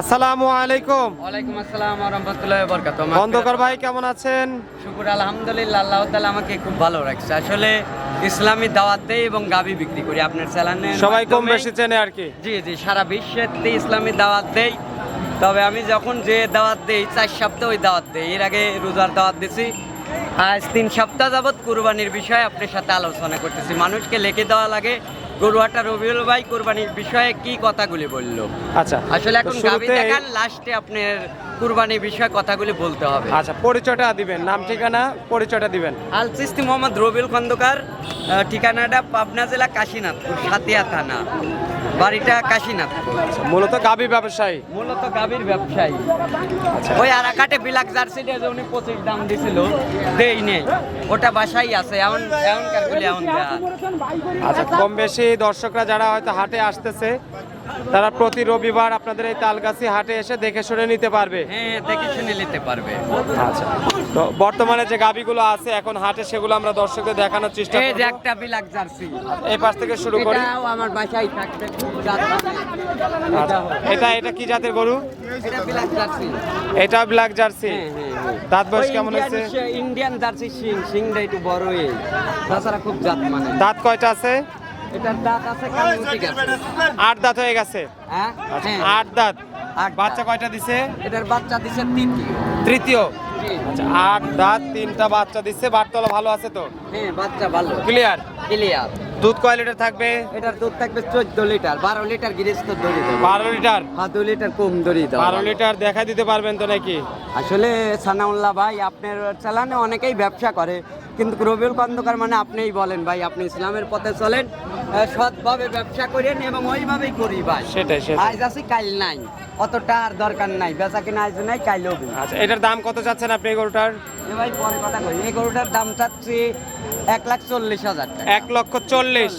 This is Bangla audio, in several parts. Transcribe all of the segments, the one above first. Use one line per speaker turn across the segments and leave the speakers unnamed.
আসসালামু আলাইকুম।
ওয়ালাইকুম আসসালাম রহমতুল্লাহ বরকাত
খন্দকার ভাই কেমন আছেন?
শুকুর আলহামদুলিল্লাহ আল্লাহ তালা আমাকে খুব ভালো রাখছে। আসলে ইসলামী দাওয়াত দেই এবং গাবি বিক্রি করি আপনার চ্যানেলে
সবাই কম বেশি চেনে আর কি।
জি জি সারা বিশ্বেতে ইসলামী দাওয়াত দেই তবে আমি যখন যে দাওয়াত দেই চার সপ্তাহ ওই দাওয়াত দেই। এর আগে রোজার দাওয়াত দিছি। আজ তিন সপ্তাহ যাবৎ কুরবানির বিষয়ে আপনার সাথে আলোচনা করতেছি। মানুষকে লেখে দেওয়া লাগে গরুয়াটা রবিউল ভাই কুরবানির বিষয়ে কি কথাগুলি বলল?
আচ্ছা
আসলে এখন গাবি দেখার লাস্টে আপনার কুরবানির বিষয়ে কথাগুলি বলতে হবে।
আচ্ছা পরিচয়টা দিবেন নাম ঠিকানা পরিচয়টা দিবেন।
আল সিস্তি মোহাম্মদ রবিউল খন্দকার ঠিকানাটা পাবনা জেলা কাশীনাথপুর সাতিয়া থানা। বাড়িটা কাশীনাথপুর
আচ্ছা, মূলত গাভী ব্যবসায়ী?
মূলত গাভীর ব্যবসায়ী।
আচ্ছা।
ওই আরাকাটে বিলাক জার্সিটা যে উনি পঁচিশ দাম দিছিল দেই নেই। ওটা বাসাই আছে এমন এমনকার গুলি এমন
আচ্ছা কম বেশি দর্শকরা যারা হয়তো হাটে আসতেছে তারা প্রতি রবিবার আপনাদের এই তালগাছি হাটে এসে দেখে শুনে নিতে পারবে।
হ্যাঁ দেখে শুনে নিতে পারবে।
আচ্ছা। তো বর্তমানে যে গাবিগুলো আছে এখন হাটে সেগুলো আমরা দর্শকদের দেখানোর চেষ্টা
এই যে একটা বিলাক জার্সি।
এই পাশ থেকে শুরু করি।
এটাও আমার বাসায় থাকবে।
আচ্ছা, এটা এটা কি জাতের গরু?
এটা বিলাক জার্সি।
এটা ব্ল্যাক জার্সি।
হ্যাঁ, হ্যাঁ।
দাঁত বয়স কেমন হয়েছে?
ইন্ডিয়ান জার্সি সিং সিংটা একটু বড় এই তাছাড়া খুব জাত মানে।
দাঁত কয়টা আছে?
এটার দাঁত আছে কামুটি গেছে।
আট দাঁত হয়ে গেছে।
হ্যাঁ?
আচ্ছা,
হ্যাঁ।
আট দাঁত।
আট
বাচ্চা কয়টা দিছে?
এটার বাচ্চা দিছে তৃতীয়।
তৃতীয়? আচ্ছা আট দাঁত তিনটা বাচ্চা দিচ্ছে বাটতলা ভালো আছে তো?
হ্যাঁ বাচ্চা ভালো।
ক্লিয়ার
ক্লিয়ার
দুধ কয় লিটার থাকবে?
এটার দুধ থাকবে চোদ্দ লিটার। বারো লিটার গিরিস তো দড়ি
বারো লিটার?
হ্যাঁ দু লিটার কম দড়ি দেবো।
বারো লিটার দেখা দিতে পারবেন তো নাকি?
আসলে সানাউল্লাহ ভাই আপনার চালানে অনেকেই ব্যবসা করে কিন্তু রবিউল খন্দকার মানে আপনিই বলেন ভাই আপনি ইসলামের পথে চলেন। সৎভাবে ব্যবসা করেন এবং ওইভাবেই করি ভাই।
সেটাই সেটাই।
আজ আছি কাল নাই। অতটা আর দরকার নাই। বেচা কিনা আজ নাই হবে।
আচ্ছা এটার দাম কত চাচ্ছেন আপনি এই গরুটার?
এ ভাই পরে কথা কই। এই গরুটার দাম চাচ্ছি এক লাখ চল্লিশ হাজার টাকা।
এক লক্ষ চল্লিশ?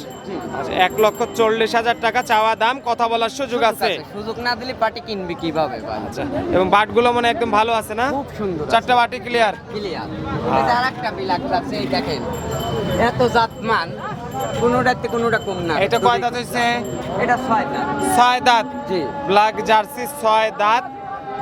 আচ্ছা এক লক্ষ চল্লিশ হাজার টাকা চাওয়া দাম কথা বলার সুযোগ আছে?
সুযোগ না দিলে পার্টি কিনবি কীভাবে
আচ্ছা এবং বাটগুলো মনে একদম ভালো আছে না?
খুব সুন্দর
চারটা বাটি ক্লিয়ার
ক্লিয়ার আর একটা বিলাক আছে এই দেখেন। এত জাতমান। কোনোটাতে কোনোটা কম না।
এটা কয় দাঁত হয়েছে
এটা ছয় দাঁত।
ছয় দাঁত?
জি।
ব্ল্যাক জার্সি ছয় দাঁত।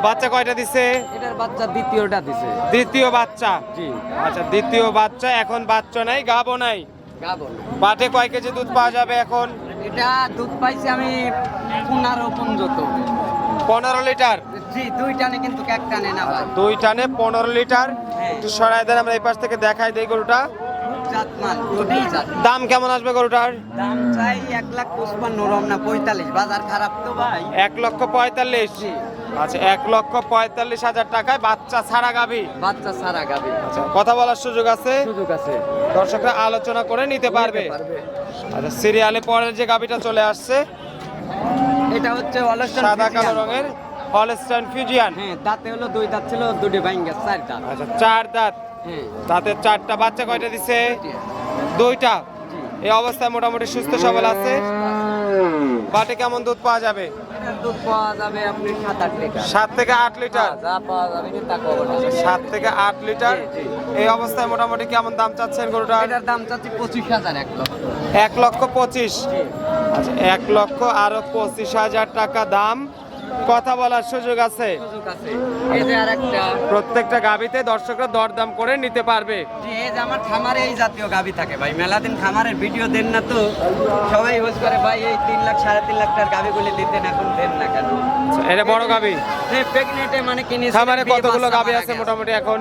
বাচ্চা কয়টা দিছে?
এটার বাচ্চা দ্বিতীয়টা দিছে।
দ্বিতীয় বাচ্চা?
জি।
আচ্ছা দ্বিতীয় বাচ্চা এখন বাচ্চা নাই গাবো নাই।
গাবো
বাটে কয় কেজি দুধ পাওয়া যাবে এখন?
এটা দুধ পাইছি আমি পনেরো পঞ্জত
পনেরো লিটার?
জি দুই টানে কিন্তু এক টানে না
দুই টানে পনেরো লিটার।
হ্যাঁ।
একটু সরাই দেন আমরা এই পাশ থেকে দেখাই দেই গরুটা। দাম কেমন আসবে গরুটার?
দাম চাই এক লাখ পঁচপান্ন রম না পঁয়তাল্লিশ বাজার খারাপ তো ভাই।
এক লক্ষ পঁয়তাল্লিশ? আচ্ছা এক লক্ষ পঁয়তাল্লিশ হাজার টাকায় বাচ্চা ছাড়া গাবি?
বাচ্চা সারা গাবে।
আচ্ছা কথা বলার সুযোগ আছে?
সুযোগ আছে।
দর্শকরা আলোচনা করে নিতে পারবে। আচ্ছা সিরিয়ালে পরের যে গাবিটা চলে আসছে
এটা হচ্ছে
সাদা কালো রঙের হলস্টাইন ফিউজিয়ান
হ্যাঁ দাঁতে হলো দুই দাঁত ছিল দুটি ভাঙ্গা চার দাঁত।
আচ্ছা চার দাঁত। তাতে চারটা বাচ্চা কয়টা দিছে? দুইটা। এই অবস্থায় মোটামুটি সুস্থ সবল আছে। বাটে কেমন দুধ পাওয়া যাবে?
দুধ পাওয়া যাবে আপনি সাত আট লিটার।
সাত থেকে আট লিটার?
হ্যাঁ, যা পাওয়া যাবে তা
সাত থেকে আট লিটার?
জি।
এই অবস্থায় মোটামুটি কেমন দাম চাচ্ছেন গরুটা
এটার দাম চাচ্ছি পঁচিশ হাজার এক লক্ষ।
এক লক্ষ পঁচিশ। আচ্ছা এক লক্ষ আরও পঁচিশ হাজার টাকা দাম। কথা বলার সুযোগ আছে। প্রত্যেকটা গাবিতে দর্শকরা দরদাম করে নিতে পারবে।
আমার খামারে এই জাতীয় গাবি থাকে ভাই খামারের ভিডিও দেন না তো। সবাই হোজ করে ভাই এই তিন লাখ সাড়ে তিন লাখ টাকার গাবিগুলি দিতেন এখন দেন না কেন?
এটা বড় গাবি
প্রেগনেন্টে মানে কিনেছি
খামারে কতগুলো গাবি আছে মোটামুটি এখন?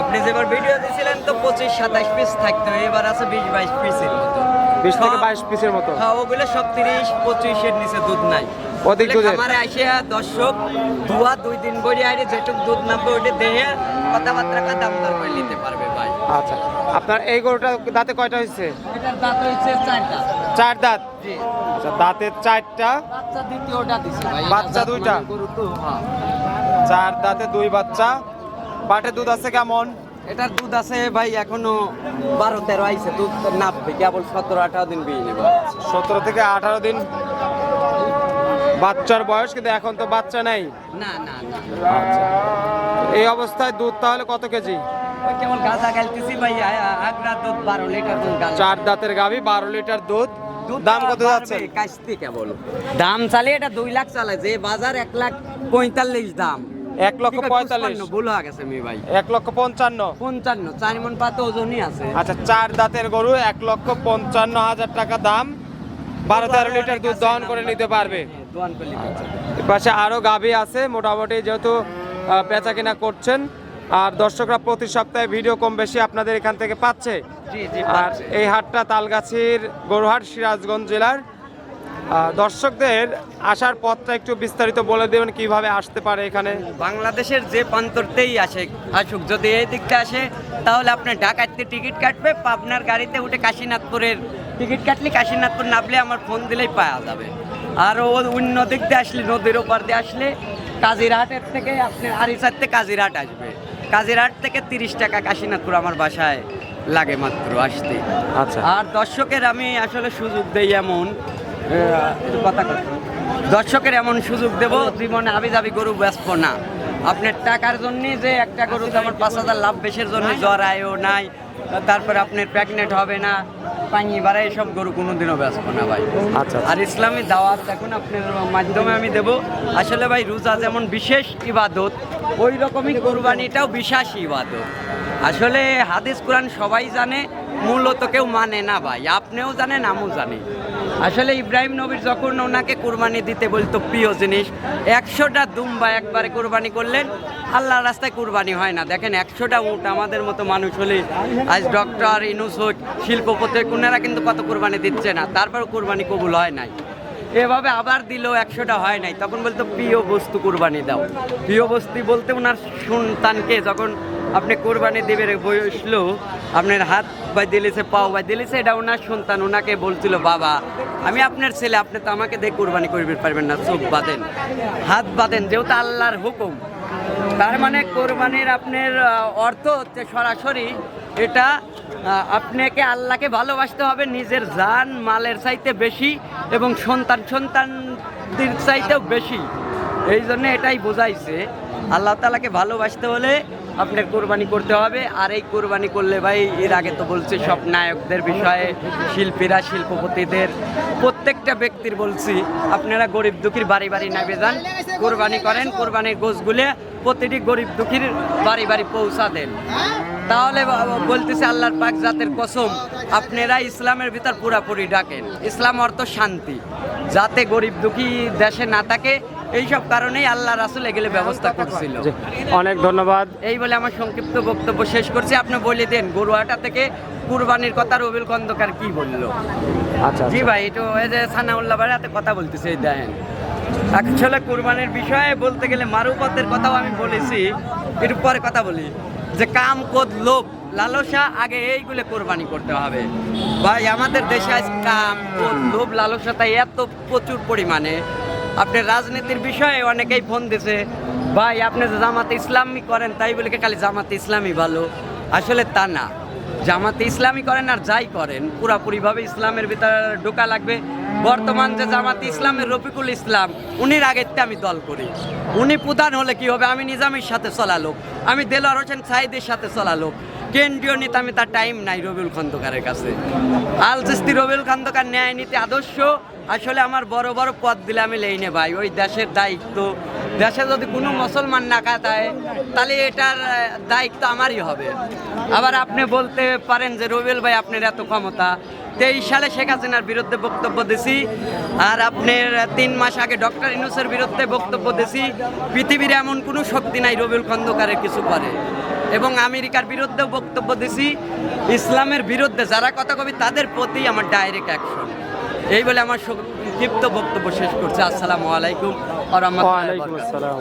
আপনি যেবার ভিডিও দিছিলেন তো পঁচিশ সাতাশ পিস থাকতো এবার আছে বিশ বাইশ পিসের মতো।
বিশ থেকে বাইশ পিসের মতো।
হ্যাঁ ওগুলো সব তিরিশ পঁচিশের নিচে দুধ নাই।
অধিক
বলে
দুধের।
খামারে আসিয়া দর্শক দুয়া দুই দিন বড়ি আইরে যেটুক দুধ নামবে ওটা দেহে কথাবার্তা কা দর করে নিতে পারবে ভাই।
আচ্ছা আপনার এই গরুটা দাঁতে কয়টা হয়েছে?
এটার দাঁত হয়েছে চারটা।
চার দাঁত?
জি।
আচ্ছা দাঁতের চারটা?
বাচ্চা দ্বিতীয়টা দিছে ভাই
বাচ্চা দুইটা?
গরু তো, হ্যাঁ।
চার দাঁতে দুই বাচ্চা। বাটে দুধ আছে কেমন?
এটার দুধ আছে ভাই এখনও বারো তেরো আইছে দুধ নাপবে কেবল সতেরো আঠারো দিন বিয়ে নেবে
সতেরো থেকে আঠারো দিন বাচ্চার বয়স কিন্তু এখন তো বাচ্চা নাই।
না না
আচ্ছা। এই অবস্থায় দুধ তাহলে কত কেজি?
গাইতেছি ভাই দুধ বারো লিটার
চার দাঁতের গাভি বারো লিটার দুধ।
দুধ
দাম কত যাচ্ছে?
কাস্তি কেবল। দাম চালিয়ে এটা দুই লাখ চালায় যে বাজার এক লাখ পঁয়তাল্লিশ দাম।
এক লক্ষ পঁয়তাল্লিশ।
ভুল হয়ে গেছে মি ভাই।
এক লক্ষ পঞ্চান্ন।
পঞ্চান্ন চার মন পাতে ওজনই আছে।
আচ্ছা চার দাঁতের গরু এক লক্ষ পঞ্চান্ন হাজার টাকা দাম। বারো তেরো লিটার দুধ দহন করে নিতে পারবে। আচ্ছা। পাশে আরও গাভী আছে মোটামুটি যেহেতু বেচা কিনা করছেন। আর দর্শকরা প্রতি সপ্তাহে ভিডিও কম বেশি আপনাদের এখান থেকে পাচ্ছে। আর এই হাটটা তালগাছির গরুহাট সিরাজগঞ্জ জেলার। দর্শকদের আসার পথটা একটু বিস্তারিত বলে দেবেন কীভাবে আসতে পারে এখানে?
বাংলাদেশের যে প্রান্তরতেই আসে আসুক যদি এই দিকটা আসে তাহলে আপনি ঢাকাতে টিকিট কাটবে পাবনার গাড়িতে উঠে কাশীনাথপুরের টিকিট কাটলে কাশীনাথপুর নামলে আমার ফোন দিলেই পাওয়া যাবে। আর ও অন্য দিক দিয়ে আসলে নদীর ওপার দিয়ে আসলে কাজিরহাটের থেকে আপনি আরিসার থেকে কাজিরহাট আসবে। কাজিরহাট থেকে তিরিশ টাকা কাশীনাথপুর আমার বাসায় লাগে মাত্র আসতে
আচ্ছা।
আর দর্শকের আমি আসলে সুযোগ দেই এমন কথা কথা দর্শকের এমন সুযোগ দেব জীবনে আবি যাবি গরু ব্যস্ত না। আপনার টাকার জন্য যে একটা গরু আমার পাঁচ হাজার লাভ বেশের জন্য জ্বর আয়ও নাই তারপরে আপনার প্রেগনেন্ট হবে না পানি বাড়ায় এসব গরু কোনোদিনও ব্যস্ত না ভাই।
আচ্ছা।
আর ইসলামী দাওয়াত এখন আপনার মাধ্যমে আমি দেব। আসলে ভাই রোজা যেমন বিশেষ ইবাদত ওই রকমই কোরবানিটাও বিশেষ ইবাদত। আসলে হাদিস কোরআন সবাই জানে মূলত কেউ মানে না ভাই আপনিও জানেন আমিও জানি। আসলে ইব্রাহিম নবীর যখন ওনাকে কোরবানি দিতে বলতো প্রিয় জিনিস, একশোটা দুম্বা একবারে কোরবানি করলেন, আল্লাহর রাস্তায় কোরবানি হয় না। দেখেন, একশোটা উট আমাদের মতো মানুষ হলে আজ ডক্টর ইনুস হোক শিল্পপতি কোনারা কিন্তু কত কোরবানি দিচ্ছে না তারপর কোরবানি কবুল হয় নাই। এভাবে আবার দিল একশোটা হয় নাই, তখন বলতো, প্রিয় বস্তু কোরবানি দাও। প্রিয় বস্তু বলতে ওনার সন্তানকে যখন আপনি কোরবানি দেবে বসল আপনার হাত বাই দিলেছে, পাও বাই দিলেছে, এটা ওনার সন্তান, ওনাকে বলছিল, বাবা, আমি আপনার ছেলে, আপনি তো আমাকে দিয়ে কোরবানি করবে পারবেন না, চোখ বাঁধেন, হাত বাঁধেন, যেহেতু আল্লাহর হুকুম। তার মানে কোরবানির আপনার অর্থ হচ্ছে সরাসরি এটা আপনাকে আল্লাহকে ভালোবাসতে হবে, নিজের জান, মালের চাইতে বেশি এবং সন্তান সন্তানদের চাইতেও বেশি। এই জন্য এটাই বোঝাইছে। আল্লাহ তালাকে ভালোবাসতে হলে আপনার কোরবানি করতে হবে। আর এই কোরবানি করলে ভাই, এর আগে তো বলছি, সব নায়কদের বিষয়ে, শিল্পীরা, শিল্পপতিদের, প্রত্যেকটা ব্যক্তির বলছি, আপনারা গরিব দুঃখীর বাড়ি বাড়ি নামে যান, কোরবানি করেন, কোরবানির গোছগুলো প্রতিটি গরিব দুঃখীর বাড়ি বাড়ি পৌঁছা দেন। তাহলে বলতেছে আল্লাহর পাক জাতের কসম, আপনারা ইসলামের ভিতর পুরাপুরি ডাকেন। ইসলাম অর্থ শান্তি। যাতে গরিব দুঃখী দেশে না থাকে এইসব কারণেই আল্লাহ রাসুল এগুলো ব্যবস্থা করছিল।
অনেক ধন্যবাদ।
এই বলে আমার সংক্ষিপ্ত বক্তব্য শেষ করছি। আপনি বলে দেন গরুয়াটা থেকে কুরবানির কথা রবিল খন্দকার কি বলল?
আচ্ছা
জি ভাই একটু এই যে সানাউল্লাহ ভাই হাতে কথা বলতেছে এই দেখেন। আসলে কুরবানির বিষয়ে বলতে গেলে মারুপথের কথাও আমি বলেছি একটু পরে কথা বলি। যে কাম কোদ লোভ লালসা আগে এইগুলো কোরবানি করতে হবে। ভাই আমাদের দেশে আজ কাম কোদ লোভ লালসা তাই এত প্রচুর পরিমাণে আপনি রাজনীতির বিষয়ে অনেকেই ফোন দিছে, ভাই, আপনি যে জামাতে ইসলামী করেন, তাই বলে খালি জামাতে ইসলামী ভালো? আসলে তা না। জামাতে ইসলামী করেন আর যাই করেন, পুরাপুরিভাবে ইসলামের ভিতরে ঢোকা লাগবে। বর্তমান যে জামাতে ইসলামের রফিকুল ইসলাম, উনির আগের আমি দল করি। উনি প্রধান হলে কি হবে? আমি নিজামের সাথে চলা লোক, আমি দেলোয়ার হোসেন সাইদের সাথে চলা লোক। কেন্দ্রীয় নেতা আমি তার টাইম নাই রবিউল খন্দকারের কাছে। আল চিস্তি রবিউল খন্দকার ন্যায় নীতি আদর্শ, আসলে আমার বড় বড় পদ দিলে আমি লেইনে ভাই। ওই দেশের দায়িত্ব। দেশে যদি কোনো মুসলমান না কাটায় তাহলে এটার দায়িত্ব আমারই হবে। আবার আপনি বলতে পারেন যে রবিউল ভাই আপনার এত ক্ষমতা। তেইশ সালে শেখ হাসিনার বিরুদ্ধে বক্তব্য দিছি আর আপনার তিন মাস আগে ডক্টর ইনুসের বিরুদ্ধে বক্তব্য দিছি, পৃথিবীর এমন কোনো শক্তি নাই রবিউল খন্দকারের কিছু করে। এবং আমেরিকার বিরুদ্ধেও বক্তব্য দিছি, ইসলামের বিরুদ্ধে যারা কথা কবি তাদের প্রতি আমার ডাইরেক্ট অ্যাকশন এই বলে আমার সংক্ষিপ্ত বক্তব্য শেষ করছে। আসসালামু আলাইকুম আ
ওয়ালাইকুম আসসালাম।